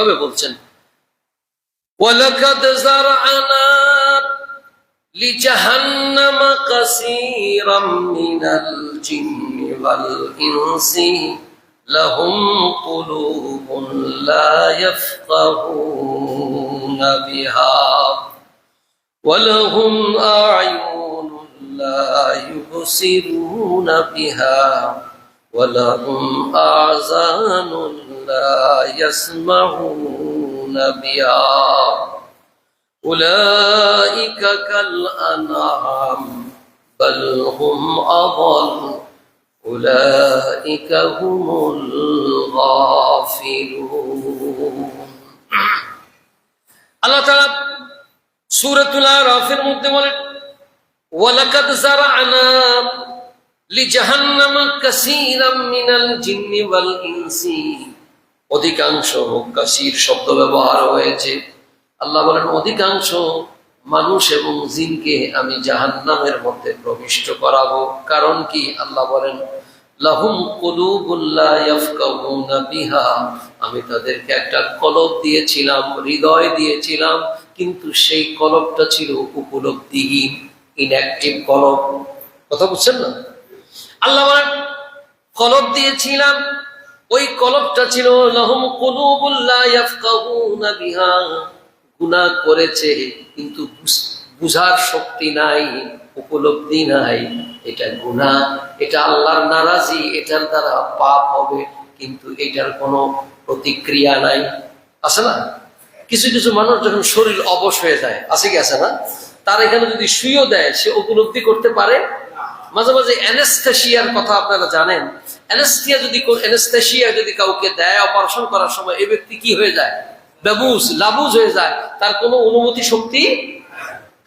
এভাবে বলছেন ওয়ালাকাদ জারআনা লিজাহান্নাম কাসীরাম মিনাল জিন্নি ওয়াল ইনসি লাহুম কুলুবুন লা ইয়াফকাহুনা বিহা ولهم أعين لا يبصرون بها ولهم آذان لا يسمعون بها أولئك كالأنعام بل هم أضل أولئك هم الغافلون আল্লাহ তাআলা সূরাতুল আরাফের মধ্যে বলেন ওয়ালাকাদ জারআনা লিজাহান্নামা কাসীরাম মিনাল জিন্নি অধিকাংশ কাসীর শব্দ ব্যবহার হয়েছে। আল্লাহ বলেন, অধিকাংশ মানুষ এবং জিনকে আমি জাহান্নামের মধ্যে প্রবিষ্ট করাবো। কারণ কি? আল্লাহ বলেন, লাহুম বিহা। আমি তাদেরকে একটা কলব দিয়েছিলাম, হৃদয় দিয়েছিলাম, কিন্তু সেই কলবটা ছিল উপলব্ধিহীন ইনঅ্যাক্টিভ কলব। কথা বুঝছেন না? আল্লাহ বলেন, কলব দিয়েছিলাম। ওই কলবটা ছিল, লাহুম বিহা। গুনাহ করেছে, কিন্তু বুঝ- বুঝার শক্তি নাই, উপলব্ধি নাই। এটা গুনাহ, এটা আল্লাহর নারাজি, এটার দ্বারা পাপ হবে, কিন্তু এটার কোনো প্রতিক্রিয়া নাই। আছে না? কিছু কিছু মানুষ যখন শরীর অবশ হয়ে যায়, আছে কি আছে না? তার এখানে যদি শুয়েও দেয়, সে উপলব্ধি করতে পারে। মাঝে মাঝে অ্যানেস্থেশিয়ার কথা আপনারা জানেন। অ্যানেস্থিয়া যদি অ্যানেস্থেশিয়া যদি কাউকে দেয় অপারেশন করার সময়, এই ব্যক্তি কি হয়ে যায়? বেবুজ লাবুজ হয়ে যায়। তার কোনো অনুমতি শক্তি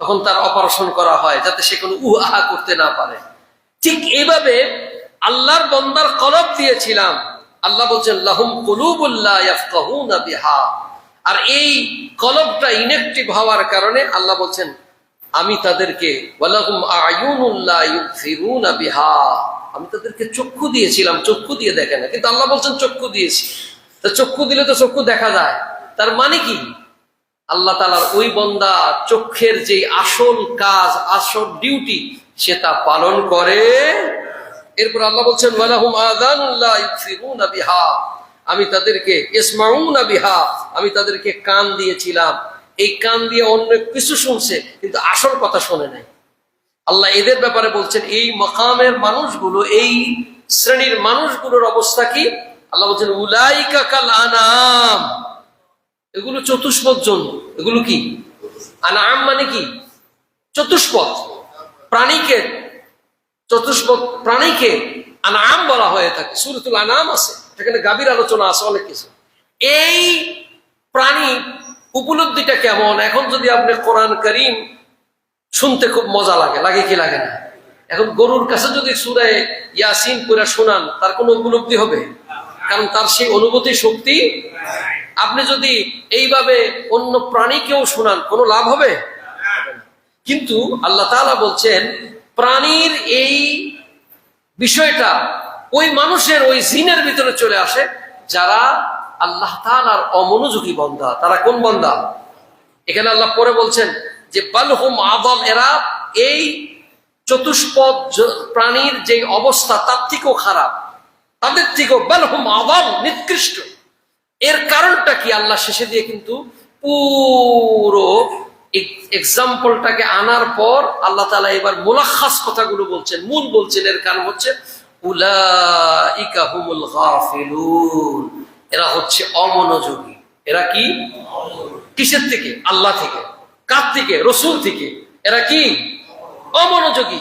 তখন তার অপারেশন করা হয়, যাতে সে কোনো উহ আহা করতে না পারে। ঠিক এইভাবে আল্লাহর বন্দার কলব দিয়েছিলাম। আল্লাহ বলছেন, লাহুম কুলুবুল্লাহ আর এই কলবটা ইনেকটিভ হওয়ার কারণে আল্লাহ বলছেন আমি তাদেরকে আমি তাদেরকে চক্ষু দিয়েছিলাম, চক্ষু দিয়ে দেখে না, কিন্তু আল্লাহ বলছেন চক্ষু দিয়েছি। তা চক্ষু দিলে তো চক্ষু দেখা যায়। তার মানে কি? আল্লাহ তালার ওই বন্দা চক্ষের যে আসল কাজ, আসল ডিউটি, সে তা পালন করে। এরপর আল্লাহ বলছেন আমি তাদেরকে বিহা। আমি তাদেরকে কান দিয়েছিলাম। এই কান দিয়ে অন্য কিছু শুনছে, কিন্তু আসল কথা শোনে নাই। আল্লাহ এদের ব্যাপারে বলছেন, এই মকামের মানুষগুলো, এই শ্রেণির মানুষগুলোর অবস্থা কি? আল্লাহ বলছেন, উলাইকা কাল আনাম। এগুলো চতুষ্পদ জন্য। এগুলো কি? আনাম মানে কি? চতুষ্পদ। প্রাণীকে চতুষ্পদ প্রাণীকে আনাম বলা হয়ে থাকে। সুরতুল আনাম আছে। সেখানে গাভীর আলোচনা আছে অনেক কিছু। এই প্রাণী উপলব্ধিটা কেমন? এখন যদি আপনি কোরআন করিম শুনতে খুব মজা লাগে লাগে কি লাগে না? এখন গরুর কাছে যদি সুরায় ইয়াসিন করে শোনান, তার কোনো উপলব্ধি হবে? কারণ তার সেই অনুভূতি, শক্তি আপনি যদি এইভাবে অন্য প্রাণীকেও শোনান, কোনো লাভ হবে? কিন্তু আল্লাহ তাআলা বলছেন, প্রাণীর এই বিষয়টা ওই মানুষের, ওই জিনের ভিতরে চলে আসে, যারা আল্লাহ তাআলার অমনোযোগী বন্দা। তারা কোন বন্দা? এখানে আল্লাহ পরে বলছেন যে, বালহুম আদল এরা এই চতুষ্পদ প্রাণীর যে অবস্থা, তার থেকেও খারাপ। তাদের থেকেও বালহুম আদল নিকৃষ্ট। এর কারণটা কি? আল্লাহ শেষে দিয়ে কিন্তু পুরো এক্সাম্পলটাকে আনার পর আল্লাহ তালা এবার মোলাখাস কথাগুলো বলছেন। মূল বলছেন, এর কারণ হচ্ছে উলাইকা হুমুল গাফিলুন। এরা হচ্ছে অমনোযোগী। এরা কি? কিসের থেকে? আল্লাহ থেকে। কার থেকে? রসুল থেকে। এরা কি? অমনোযোগী।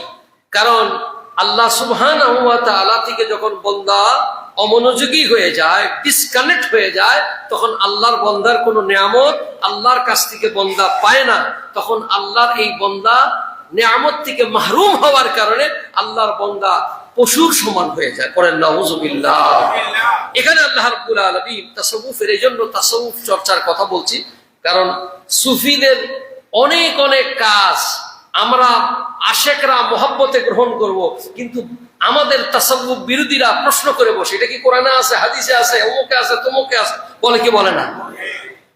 কারণ আল্লাহ সুবহান আল্লাহ থেকে যখন বন্দা অমনোযোগী হয়ে যায় ডিসকানেক্ট হয়ে যায়, তখন আল্লাহর বন্দার কোনো নিয়ামত আল্লাহর কাছ থেকে বন্দা পায় না। তখন আল্লাহর এই বন্দা নিয়ামত থেকে মাহরুম হওয়ার কারণে আল্লাহর বন্দা পশুর সমান হয়ে যায়। করেন এখানে আল্লাহ রাব্বুল আলামিন তাসাউফের এই জন্য তাসাউফ চর্চার কথা বলছি। কারণ সুফিদের অনেক অনেক কাজ আমরা আশেকরা মহব্বতে গ্রহণ করব কিন্তু আমাদের তাসাউফ বিরোধীরা প্রশ্ন করে বসে এটা কি কোরআনে আছে হাদিসে আছে অমুকে আছে তমুকে আছে বলে কি বলে না?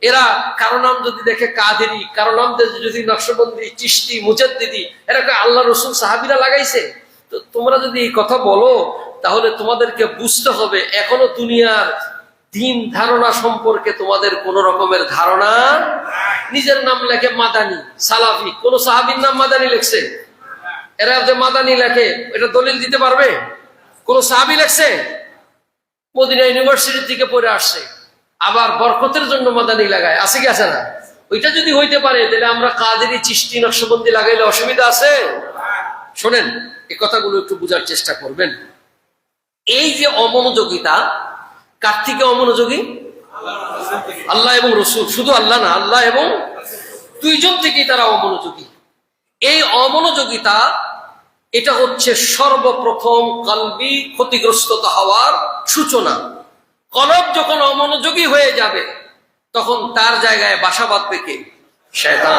এরা কারও নাম যদি দেখে কাদেরি কারও নাম যদি নকশবন্দি চিস্তি মুজাদ্দিদি এরা আল্লাহ রসুল সাহাবিরা লাগাইছে? তো তোমরা যদি এই কথা বলো, তাহলে তোমাদেরকে বুঝতে হবে, এখনও দুনিয়ার দিন ধারণা সম্পর্কে তোমাদের কোন রকমের ধারণা নিজের নাম লেখে মাদানি, সালাফি। কোন সাহাবির নাম মাদানি লেখছে? এরা যে মাদানি লেখে, এটা দলিল দিতে পারবে? কোন সাহাবি লেখছে? মদিনা ইউনিভার্সিটি থেকে পড়ে আসছে। আবার বরকতের জন্য মাদানি লাগায়। আছে কি, আছে না? ওইটা যদি হইতে পারে, তাহলে আমরা কাদেরি চিষ্টি নকশবন্দি লাগাইলে অসুবিধা আছে? শোনেন এই কথাগুলো একটু বোঝার চেষ্টা করবেন। এই যে অমনোযোগিতা, কার থেকে অমনোযোগী? আল্লাহ এবং রসুল, শুধু আল্লাহ না, আল্লাহ এবং দুইজন থেকেই তারা অমনোযোগী। এই অমনোযোগিতা, এটা হচ্ছে সর্বপ্রথম কালবি ক্ষতিগ্রস্ততা হওয়ার সূচনা। কলব যখন অমনোযোগী হয়ে যাবে, তখন তার জায়গায় বাসা বাঁধবে কে? শয়তান।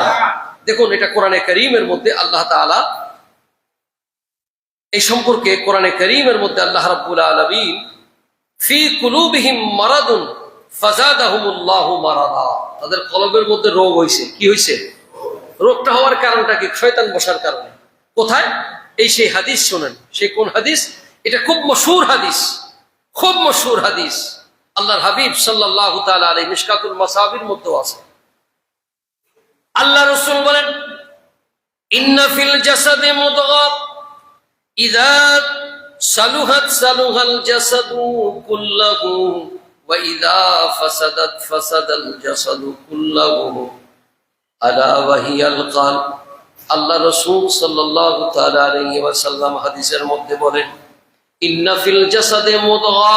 দেখুন, এটা কোরআনে করিমের মধ্যে আল্লাহ তাআলা এই সম্পর্কে কোরআনে করিমের মধ্যে আল্লাহ রাব্বুল আলামিন, ফি কুলুবিহিম মারাদুন ফাজাদাহুমুল্লাহু মারাদা। তাদের কলবের মধ্যে রোগ হইছে। কি হইছে? রোগটা হওয়ার কারণটা কি? শয়তান বসার কারণে। কোথায়? এই সেই হাদিস শোনেন। সেই কোন হাদিস? এটা খুব মশহুর হাদিস। খুব মশহুর হাদিস। আল্লাহর হাবিব সাল্লাল্লাহু তাআলা আলাইহি মিশকাতুল মাসাবির মধ্যে আছে। আল্লাহ রাসূল বলেন, ইন্না ফিল জাসাদে মুদগা সালুহাত সালুহাল জাসাদু কুল্লাহু কুল্লাহু আলা আল্লাহ রসুল সাল্লাল্লাহু তাআলা আলাইহি ওয়াসাল্লাম হাদিসের মধ্যে বলেন, ইন্না জাসাদে মুদগা।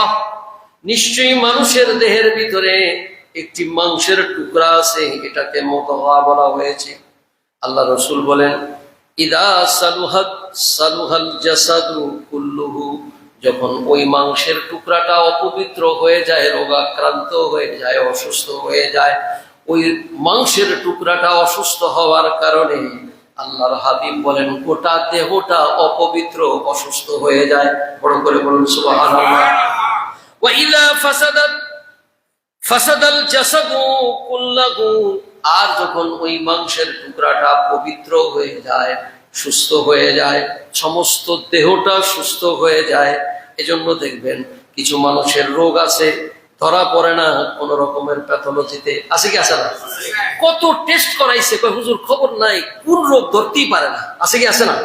নিশ্চয়ই মানুষের দেহের ভিতরে একটি মাংসের টুকরা আছে, এটাকে মুদগা বলা হয়েছে। আল্লাহ রসুল বলেন ইদা যখন ওই মাংসের টুকরাটা অপবিত্র হয়ে যায়, রোগাক্রান্ত হয়ে যায়, অসুস্থ হয়ে যায়, ওই মাংসের টুকরাটা অসুস্থ হওয়ার কারণে আল্লাহর হাবিব বলেন, গোটা দেহটা অপবিত্র, অসুস্থ হয়ে যায়। বড় করে বলুন কুল্লাহু আর যখন ওই মাংসের টুকরাটা পবিত্র হয়ে যায়, সুস্থ হয়ে যায়, সমস্ত দেহটা সুস্থ হয়ে যায়, এজন্য দেখবেন কিছু মানুষের রোগ আছে, ধরা পড়ে না কোন রকমের প্যাথোলজিতে। আছে কি, আছে না? কত টেস্ট করাইছে হুজুর, খবর নাই, কোন রোগ ধরতেই পারে না। আছে কি, আছে না?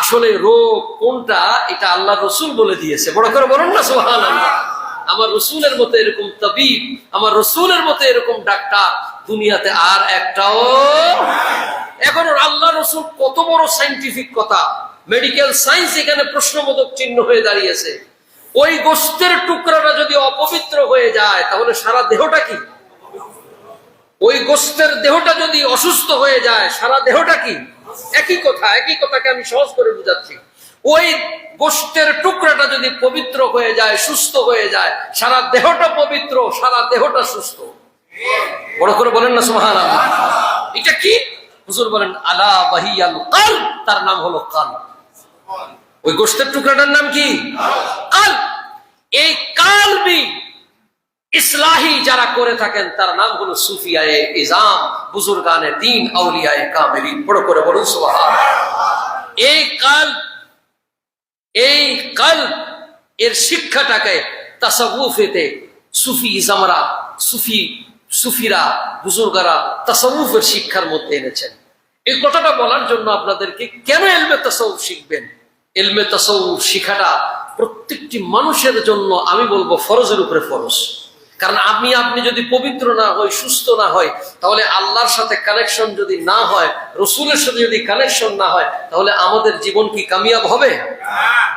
আসলে রোগ কোনটা, এটা আল্লাহ রসুল বলে দিয়েছে। বড় করে বলুন না সোহান আমার রসুলের মতো এরকম তবিব, আমার রসুলের মতো এরকম ডাক্তার দুনিয়াতে আর একটাও এখন আল্লাহ রসুল কত বড় সাইন্টিফিক কথা। মেডিকেল সায়েন্স এখানে প্রশ্নবোধক চিহ্ন হয়ে দাঁড়িয়েছে। ওই গোস্তের টুকরাটা যদি অপবিত্র হয়ে যায়, তাহলে সারা দেহটা কি? ওই গোস্তের দেহটা যদি অসুস্থ হয়ে যায়, সারা দেহটা কি? একই কথা, একই কথাকে আমি সহজ করে বুঝাচ্ছি। ওই গোস্তের টুকরাটা যদি পবিত্র হয়ে যায়, সুস্থ হয়ে যায়, সারা দেহটা পবিত্র, সারা দেহটা সুস্থ। বড় করে বলেন না সুহান এটা কি? হুজুর বলেন, আলা কাল, তার নাম হলো কাল। ওই গোস্তের টুকরাটার নাম কি? কাল। এই কালবি ইসলাহি যারা করে থাকেন, তার নাম হলো সুফিয়ায়ে ইজাম, বুজুর্গানে দিন, আউলিয়ায়ে কামেলিন। বড় করে বলুন সুবহান এই কাল এই কাল, এর শিক্ষাটাকে তাসাউফেতে সুফি ইজামরা, সুফি সুফিরা, বুজুর্গারা তাসাউফের শিক্ষার মধ্যে এনেছেন। এই কথাটা বলার জন্য আপনাদেরকে কেন এলমে তাসাউফ শিখবেন? এলমে তাসাউফ শিখাটা প্রত্যেকটি মানুষের জন্য আমি বলব ফরজের উপরে ফরজ। কারণ আমি, আপনি যদি পবিত্র না হই সুস্থ না হয়, তাহলে আল্লাহর সাথে কানেকশন যদি না হয়, রসুলের সাথে যদি কানেকশন না হয়, তাহলে আমাদের জীবন কি কামিয়াব হবে?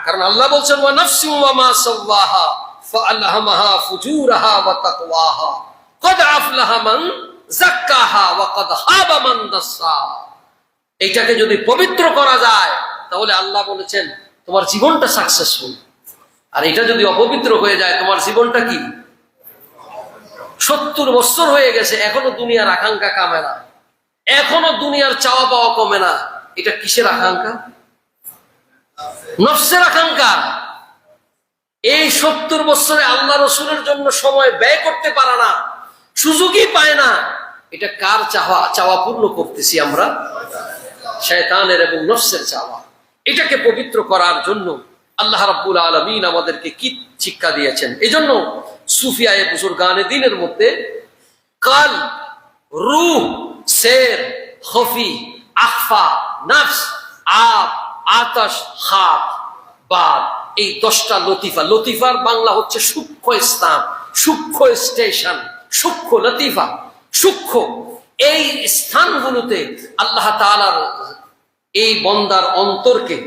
কারণ আল্লাহ বলছেন, ওয়া নাফসি ওয়া মা সাওয়াহা, ফাআলহামাহা ফুজুরাহা ওয়া তাকওয়াহা। এইটাকে যদি পবিত্র করা যায়, তাহলে আল্লাহ বলেছেন, তোমার জীবনটা সাকসেসফুল আর এটা যদি অপবিত্র হয়ে যায়, তোমার জীবনটা কি? সত্তর বছর হয়ে গেছে, এখনও দুনিয়ার আকাঙ্ক্ষা কামে না। এখনও দুনিয়ার চাওয়া পাওয়া কমে না। এটা কিসের আকাঙ্ক্ষা? নফসের আকাঙ্ক্ষা। এই সত্তর বছরে আল্লাহ রসুলের জন্য সময় ব্যয় করতে পারে না। সুযোগই পায় না। এটা কার চাওয়া? চাওয়া পূর্ণ করতেছি আমরা? শয়তানের এবং নফসের চাওয়া। এটাকে পবিত্র করার জন্য আল্লাহ রাব্বুল আলমিন আমাদেরকে কি শিক্ষা দিয়েছেন? এই জন্য সুফিয়ায় বুজুর্গানে দিনের মধ্যে কাল রুহ শের খফি, আখফা, নফস, আব, আতাশ খাপ বাদ, এই দশটা লতিফা। লতিফার বাংলা হচ্ছে সূক্ষ্ম স্থান, সূক্ষ্ম স্টেশন। সূক্ষ্ম লতিফা, সূক্ষ্ম। এই স্থানগুলোতে আল্লাহ তাআলার এই বন্দার অন্তরকে,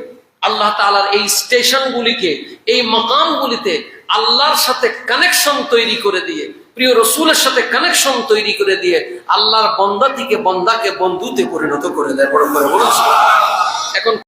আল্লাহ তাআলার এই স্টেশনগুলিকে, এই মকামগুলিতে আল্লাহর সাথে কানেকশন তৈরি করে দিয়ে, প্রিয় রসুলের সাথে কানেকশন তৈরি করে দিয়ে আল্লাহর বন্দা থেকে বন্দাকে বন্ধুতে পরিণত করে দেয়। বড় করে এখন